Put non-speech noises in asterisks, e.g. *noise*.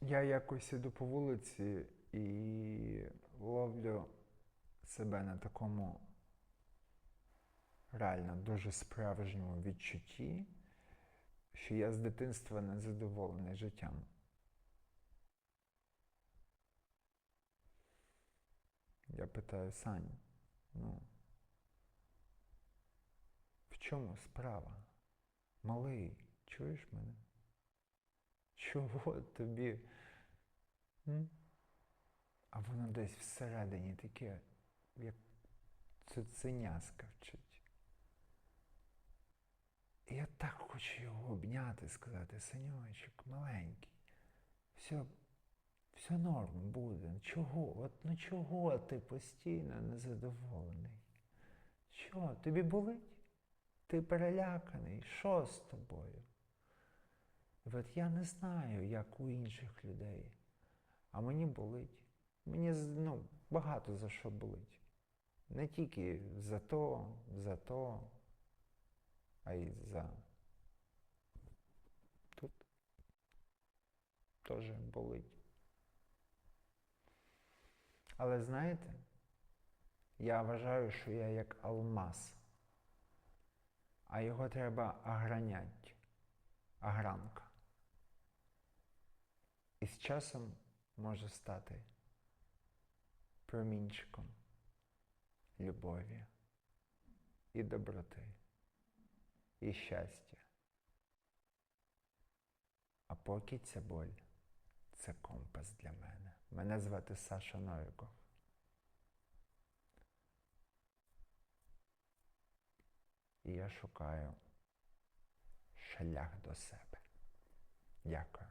Я якось іду по вулиці і ловлю себе на такому реально дуже справжньому відчутті, що я з дитинства не задоволений життям. Я питаю Сань, ну, в чому справа? Малий, чуєш мене? Чого *laughs* тобі? М? А воно десь всередині таке, як цуценя скавчить. Я так хочу його обняти, сказати, синьочок, маленький, все, все норм буде. Чого? От ну чого ти постійно незадоволений? Що, тобі болить? Ти переляканий? Що з тобою? От я не знаю, як у інших людей, а мені болить. Мені ну, багато за що болить. Не тільки за то, за то, а й за тут теж болить. Але знаєте, я вважаю, що я як алмаз, а його треба огранять, огранка. І з часом може стати промінчиком любові і доброти, і щастя. А поки ця боль це компас для мене. Мене звати Саша Новіков. І я шукаю шлях до себе. Дякую.